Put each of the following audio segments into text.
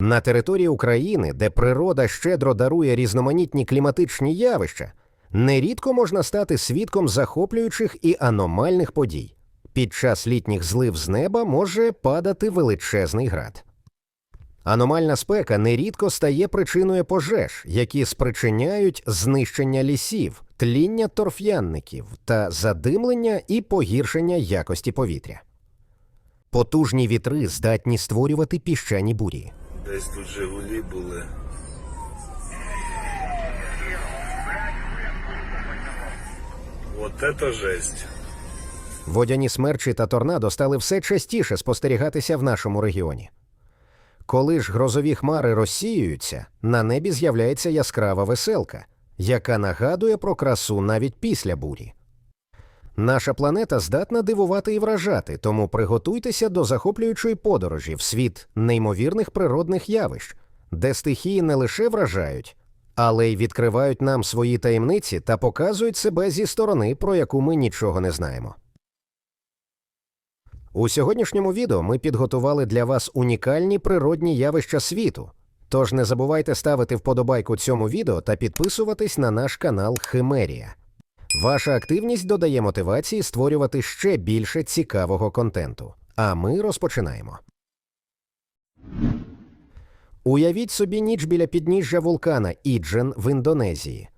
На території України, де природа щедро дарує різноманітні кліматичні явища, нерідко можна стати свідком захоплюючих і аномальних подій. Під час літніх злив з неба може падати величезний град. Аномальна спека нерідко стає причиною пожеж, які спричиняють знищення лісів, тління торф'янників та задимлення і погіршення якості повітря. Потужні вітри здатні створювати піщані бурі. Десь тут Жигулі були. Вот это жесть. Водяні смерчі та торнадо стали все частіше спостерігатися в нашому регіоні. Коли ж грозові хмари розсіюються, на небі з'являється яскрава веселка, яка нагадує про красу навіть після бурі. Наша планета здатна дивувати і вражати, тому приготуйтеся до захоплюючої подорожі в світ неймовірних природних явищ, де стихії не лише вражають, але й відкривають нам свої таємниці та показують себе зі сторони, про яку ми нічого не знаємо. У сьогоднішньому відео ми підготували для вас унікальні природні явища світу. Тож не забувайте ставити вподобайку цьому відео та підписуватись на наш канал Химерія. Ваша активність додає мотивації створювати ще більше цікавого контенту. А ми розпочинаємо. Уявіть собі ніч біля підніжжя вулкана Іджен в Індонезії.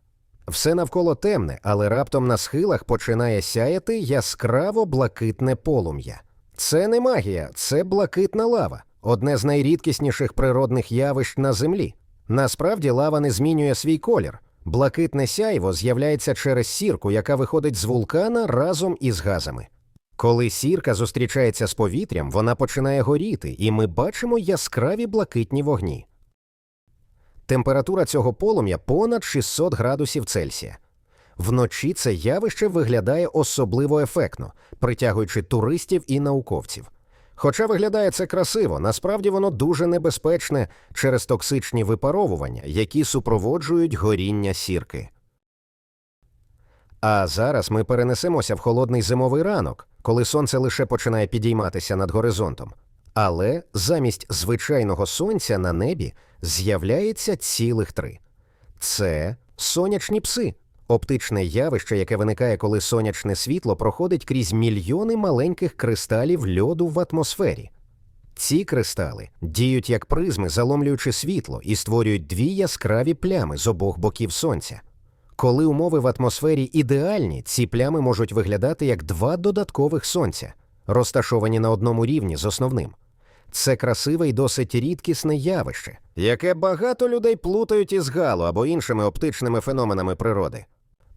Все навколо темне, але раптом на схилах починає сяяти яскраво блакитне полум'я. Це не магія, це блакитна лава, одне з найрідкісніших природних явищ на землі. Насправді лава не змінює свій колір. Блакитне сяйво з'являється через сірку, яка виходить з вулкана разом із газами. Коли сірка зустрічається з повітрям, вона починає горіти, і ми бачимо яскраві блакитні вогні. Температура цього полум'я понад 600 градусів Цельсія. Вночі це явище виглядає особливо ефектно, притягуючи туристів і науковців. Хоча виглядає це красиво, насправді воно дуже небезпечне через токсичні випаровування, які супроводжують горіння сірки. А зараз ми перенесемося в холодний зимовий ранок, коли сонце лише починає підійматися над горизонтом. Але замість звичайного сонця на небі з'являється цілих три: це сонячні пси, оптичне явище, яке виникає, коли сонячне світло проходить крізь мільйони маленьких кристалів льоду в атмосфері. Ці кристали діють як призми, заломлюючи світло, і створюють дві яскраві плями з обох боків сонця. Коли умови в атмосфері ідеальні, ці плями можуть виглядати як два додаткових сонця, розташовані на одному рівні з основним. Це красиве і досить рідкісне явище, яке багато людей плутають із галу або іншими оптичними феноменами природи.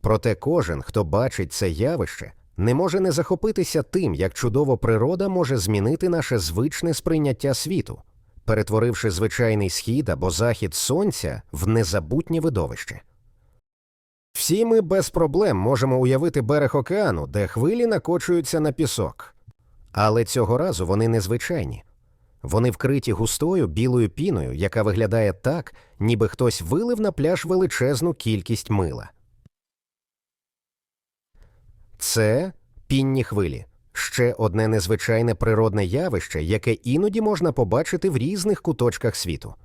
Проте кожен, хто бачить це явище, не може не захопитися тим, як чудово природа може змінити наше звичне сприйняття світу, перетворивши звичайний схід або захід сонця в незабутнє видовище. Всі ми без проблем можемо уявити берег океану, де хвилі накочуються на пісок. Але цього разу вони незвичайні. Вони вкриті густою білою піною, яка виглядає так, ніби хтось вилив на пляж величезну кількість мила. Це пінні хвилі, ще одне незвичайне природне явище, яке іноді можна побачити в різних куточках світу.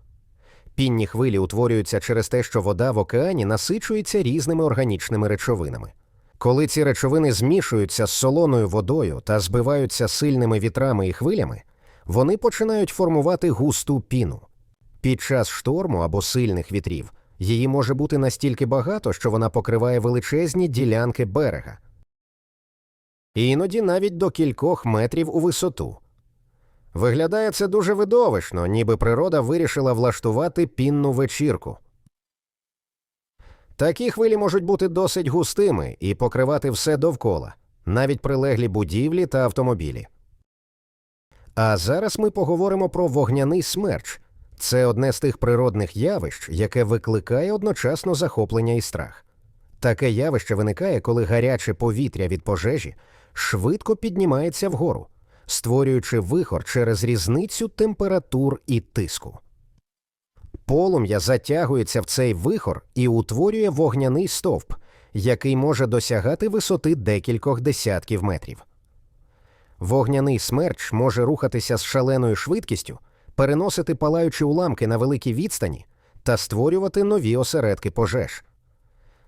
Пінні хвилі утворюються через те, що вода в океані насичується різними органічними речовинами. Коли ці речовини змішуються з солоною водою та збиваються сильними вітрами і хвилями, вони починають формувати густу піну. Під час шторму або сильних вітрів її може бути настільки багато, що вона покриває величезні ділянки берега. Іноді навіть до кількох метрів у висоту. Виглядає це дуже видовищно, ніби природа вирішила влаштувати пінну вечірку. Такі хвилі можуть бути досить густими і покривати все довкола, навіть прилеглі будівлі та автомобілі. А зараз ми поговоримо про вогняний смерч. Це одне з тих природних явищ, яке викликає одночасно захоплення і страх. Таке явище виникає, коли гаряче повітря від пожежі швидко піднімається вгору, створюючи вихор через різницю температур і тиску. Полум'я затягується в цей вихор і утворює вогняний стовп, який може досягати висоти декількох десятків метрів. Вогняний смерч може рухатися з шаленою швидкістю, переносити палаючі уламки на великій відстані та створювати нові осередки пожеж.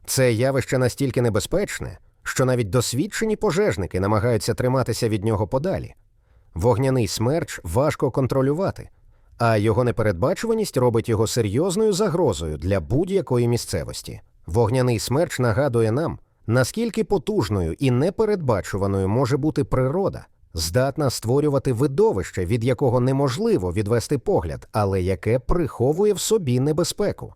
Це явище настільки небезпечне, що навіть досвідчені пожежники намагаються триматися від нього подалі. Вогняний смерч важко контролювати, а його непередбачуваність робить його серйозною загрозою для будь-якої місцевості. Вогняний смерч нагадує нам, наскільки потужною і непередбачуваною може бути природа, здатна створювати видовище, від якого неможливо відвести погляд, але яке приховує в собі небезпеку.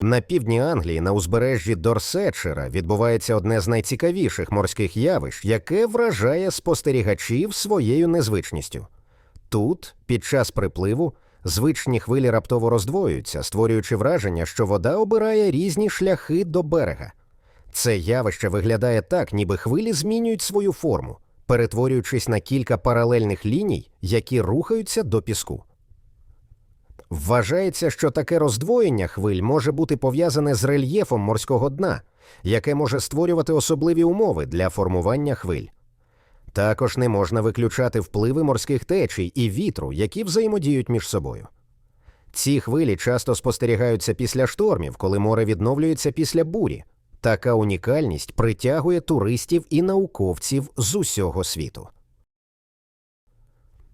На півдні Англії, на узбережжі Дорсетшира, відбувається одне з найцікавіших морських явищ, яке вражає спостерігачів своєю незвичністю. Тут, під час припливу, звичні хвилі раптово роздвоюються, створюючи враження, що вода обирає різні шляхи до берега. Це явище виглядає так, ніби хвилі змінюють свою форму, перетворюючись на кілька паралельних ліній, які рухаються до піску. Вважається, що таке роздвоєння хвиль може бути пов'язане з рельєфом морського дна, яке може створювати особливі умови для формування хвиль. Також не можна виключати впливи морських течій і вітру, які взаємодіють між собою. Ці хвилі часто спостерігаються після штормів, коли море відновлюється після бурі. Така унікальність притягує туристів і науковців з усього світу.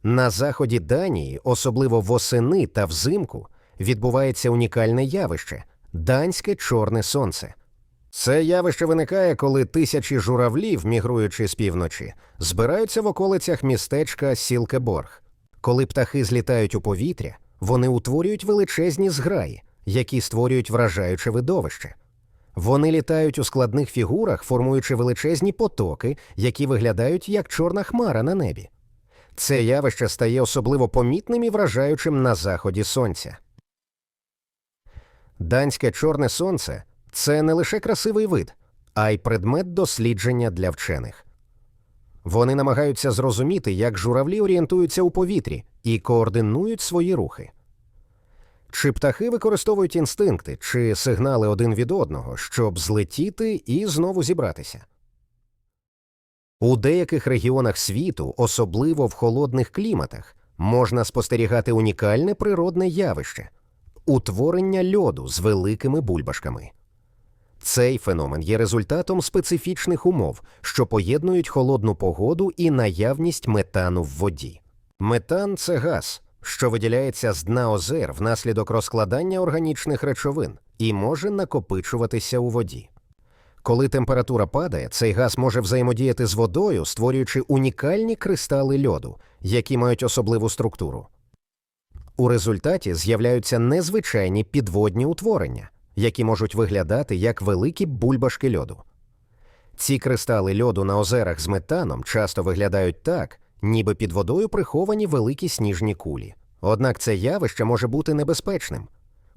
На заході Данії, особливо восени та взимку, відбувається унікальне явище данське чорне сонце. Це явище виникає, коли тисячі журавлів, мігруючи з півночі, збираються в околицях містечка Сілкеборг. Коли птахи злітають у повітря, вони утворюють величезні зграї, які створюють вражаюче видовище. Вони літають у складних фігурах, формуючи величезні потоки, які виглядають як чорна хмара на небі. Це явище стає особливо помітним і вражаючим на заході сонця. Данське чорне сонце це не лише красивий вид, а й предмет дослідження для вчених. Вони намагаються зрозуміти, як журавлі орієнтуються у повітрі і координують свої рухи. Чи птахи використовують інстинкти чи сигнали один від одного, щоб злетіти і знову зібратися? У деяких регіонах світу, особливо в холодних кліматах, можна спостерігати унікальне природне явище утворення льоду з великими бульбашками. Цей феномен є результатом специфічних умов, що поєднують холодну погоду і наявність метану в воді. Метан це газ, що виділяється з дна озер внаслідок розкладання органічних речовин і може накопичуватися у воді. Коли температура падає, цей газ може взаємодіяти з водою, створюючи унікальні кристали льоду, які мають особливу структуру. У результаті з'являються незвичайні підводні утворення, які можуть виглядати як великі бульбашки льоду. Ці кристали льоду на озерах з метаном часто виглядають так, ніби під водою приховані великі сніжні кулі. Однак це явище може бути небезпечним.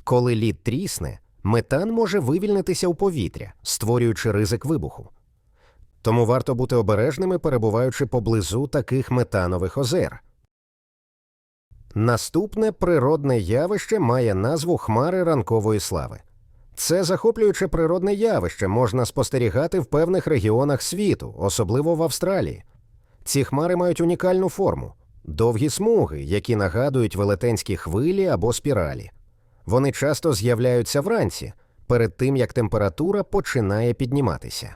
Коли лід трісне, метан може вивільнитися у повітря, створюючи ризик вибуху. Тому варто бути обережними, перебуваючи поблизу таких метанових озер. Наступне природне явище має назву хмари ранкової слави. Це захоплююче природне явище можна спостерігати в певних регіонах світу, особливо в Австралії. Ці хмари мають унікальну форму довгі смуги, які нагадують велетенські хвилі або спіралі. Вони часто з'являються вранці, перед тим як температура починає підніматися.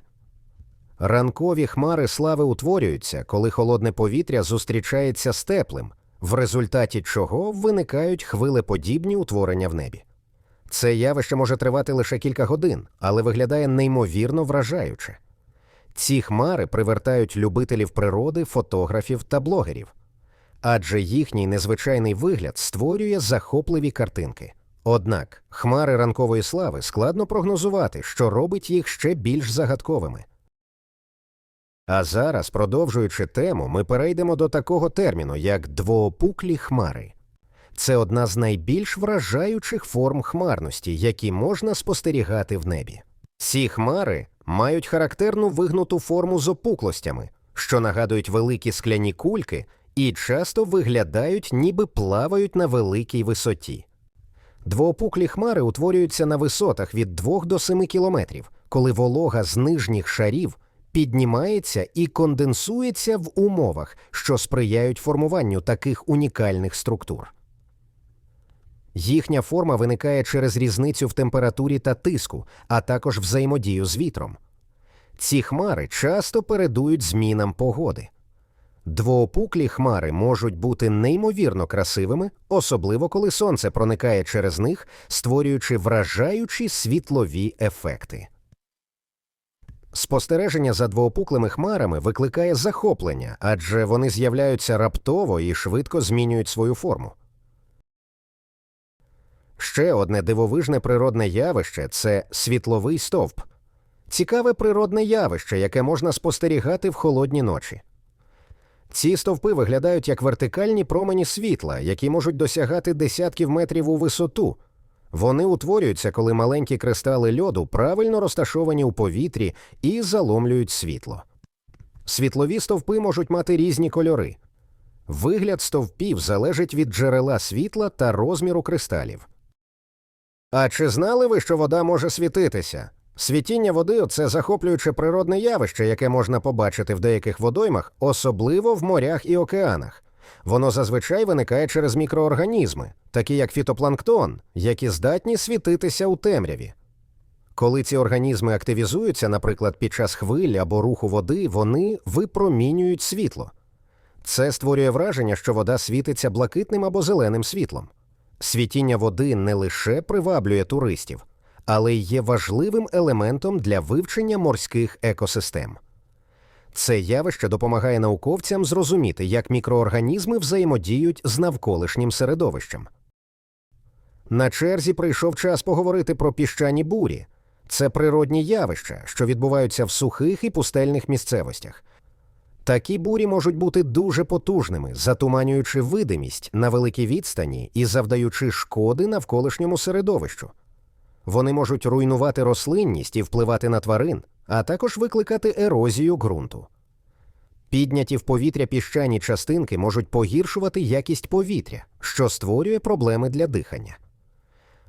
Ранкові хмари слави утворюються, коли холодне повітря зустрічається з теплим, в результаті чого виникають хвилеподібні утворення в небі. Це явище може тривати лише кілька годин, але виглядає неймовірно вражаюче. Ці хмари привертають любителів природи, фотографів та блогерів, адже їхній незвичайний вигляд створює захопливі картинки. Однак хмари ранкової слави складно прогнозувати, що робить їх ще більш загадковими. А зараз, продовжуючи тему, ми перейдемо до такого терміну, як двоопуклі хмари. Це одна з найбільш вражаючих форм хмарності, які можна спостерігати в небі. Ці хмари мають характерну вигнуту форму з опуклостями, що нагадують великі скляні кульки і часто виглядають, ніби плавають на великій висоті. Двоопуклі хмари утворюються на висотах від 2 до 7 кілометрів, коли волога з нижніх шарів піднімається і конденсується в умовах, що сприяють формуванню таких унікальних структур. Їхня форма виникає через різницю в температурі та тиску, а також взаємодію з вітром. Ці хмари часто передують змінам погоди. Двоопуклі хмари можуть бути неймовірно красивими, особливо коли сонце проникає через них, створюючи вражаючі світлові ефекти. Спостереження за двоопуклими хмарами викликає захоплення, адже вони з'являються раптово і швидко змінюють свою форму. Ще одне дивовижне природне явище це світловий стовп. Цікаве природне явище, яке можна спостерігати в холодні ночі. Ці стовпи виглядають як вертикальні промені світла, які можуть досягати десятків метрів у висоту. Вони утворюються, коли маленькі кристали льоду правильно розташовані у повітрі і заломлюють світло. Світлові стовпи можуть мати різні кольори. Вигляд стовпів залежить від джерела світла та розміру кристалів. А чи знали ви, що вода може світитися? Світіння води це захоплююче природне явище, яке можна побачити в деяких водоймах, особливо в морях і океанах. Воно зазвичай виникає через мікроорганізми, такі як фітопланктон, які здатні світитися у темряві. Коли ці організми активізуються, наприклад, під час хвиль або руху води, вони випромінюють світло. Це створює враження, що вода світиться блакитним або зеленим світлом. Світіння води не лише приваблює туристів, але й є важливим елементом для вивчення морських екосистем. Це явище допомагає науковцям зрозуміти, як мікроорганізми взаємодіють з навколишнім середовищем. На черзі прийшов час поговорити про піщані бурі. Це природні явища, що відбуваються в сухих і пустельних місцевостях. Такі бурі можуть бути дуже потужними, затуманюючи видимість на великій відстані і завдаючи шкоди навколишньому середовищу. Вони можуть руйнувати рослинність і впливати на тварин, а також викликати ерозію ґрунту. Підняті в повітря піщані частинки можуть погіршувати якість повітря, що створює проблеми для дихання.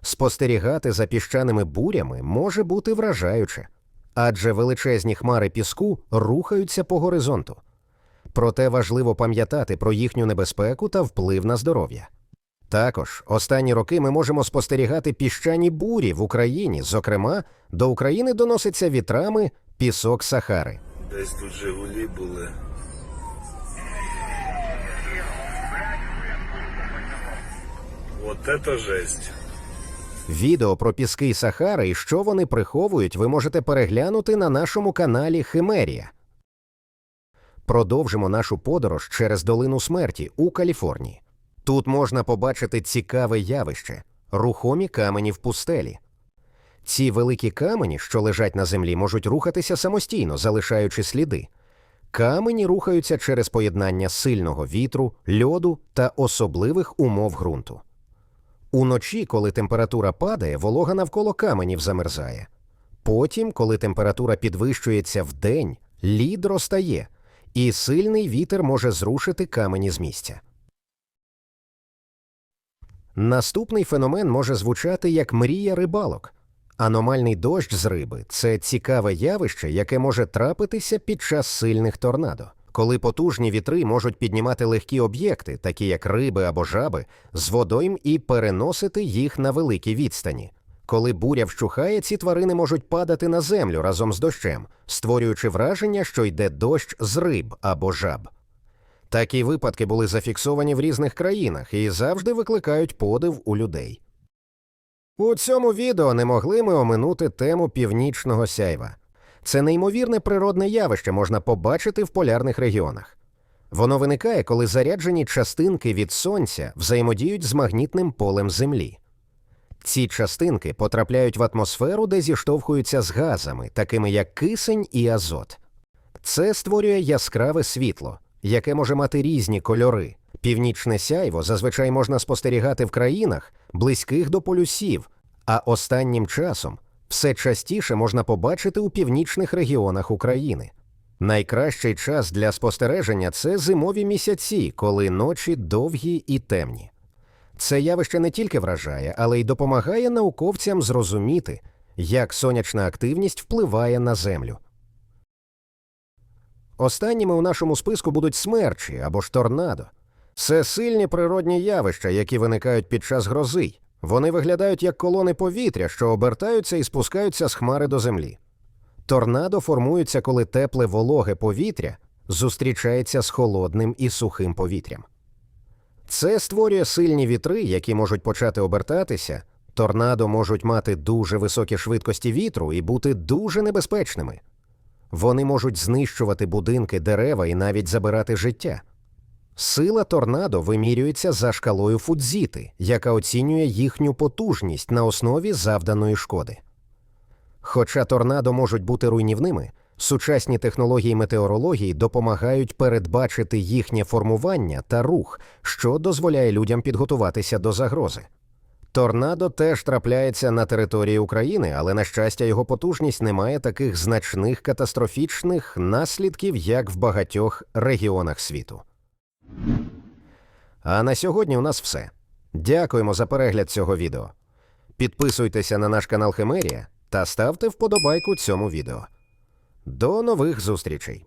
Спостерігати за піщаними бурями може бути вражаюче, адже величезні хмари піску рухаються по горизонту. Проте важливо пам'ятати про їхню небезпеку та вплив на здоров'я. Також останні роки ми можемо спостерігати піщані бурі в Україні. Зокрема, до України доноситься вітрами пісок Сахари. Десь тут Жигулі були. Вот это жесть. Відео про піски Сахари і що вони приховують, ви можете переглянути на нашому каналі Химерія. Продовжимо нашу подорож через долину смерті у Каліфорнії. Тут можна побачити цікаве явище рухомі камені в пустелі. Ці великі камені, що лежать на землі, можуть рухатися самостійно, залишаючи сліди. Камені рухаються через поєднання сильного вітру, льоду та особливих умов ґрунту. Уночі, коли температура падає, волога навколо каменів замерзає. Потім, коли температура підвищується вдень, лід розтає, і сильний вітер може зрушити камені з місця. Наступний феномен може звучати як мрія рибалок. Аномальний дощ з риби це цікаве явище, яке може трапитися під час сильних торнадо, коли потужні вітри можуть піднімати легкі об'єкти, такі як риби або жаби, з водойм і переносити їх на великі відстані. Коли буря вщухає, ці тварини можуть падати на землю разом з дощем, створюючи враження, що йде дощ з риб або жаб. Такі випадки були зафіксовані в різних країнах і завжди викликають подив у людей. У цьому відео не могли ми оминути тему північного сяйва. Це неймовірне природне явище можна побачити в полярних регіонах. Воно виникає, коли заряджені частинки від сонця взаємодіють з магнітним полем Землі. Ці частинки потрапляють в атмосферу, де зіштовхуються з газами, такими як кисень і азот. Це створює яскраве світло, яке може мати різні кольори. Північне сяйво зазвичай можна спостерігати в країнах, близьких до полюсів, а останнім часом все частіше можна побачити у північних регіонах України. Найкращий час для спостереження це зимові місяці, коли ночі довгі і темні. Це явище не тільки вражає, але й допомагає науковцям зрозуміти, як сонячна активність впливає на Землю. Останніми у нашому списку будуть смерчі або ж торнадо. Це сильні природні явища, які виникають під час грози. Вони виглядають як колони повітря, що обертаються і спускаються з хмари до землі. Торнадо формуються, коли тепле вологе повітря зустрічається з холодним і сухим повітрям. Це створює сильні вітри, які можуть почати обертатися. Торнадо можуть мати дуже високі швидкості вітру і бути дуже небезпечними. Вони можуть знищувати будинки, дерева і навіть забирати життя. Сила торнадо вимірюється за шкалою Фудзіти, яка оцінює їхню потужність на основі завданої шкоди. Хоча торнадо можуть бути руйнівними, сучасні технології метеорології допомагають передбачити їхнє формування та рух, що дозволяє людям підготуватися до загрози. Торнадо теж трапляється на території України, але, на щастя, його потужність не має таких значних катастрофічних наслідків, як в багатьох регіонах світу. А на сьогодні у нас все. Дякуємо за перегляд цього відео. Підписуйтеся на наш канал Химерія та ставте вподобайку цьому відео. До нових зустрічей!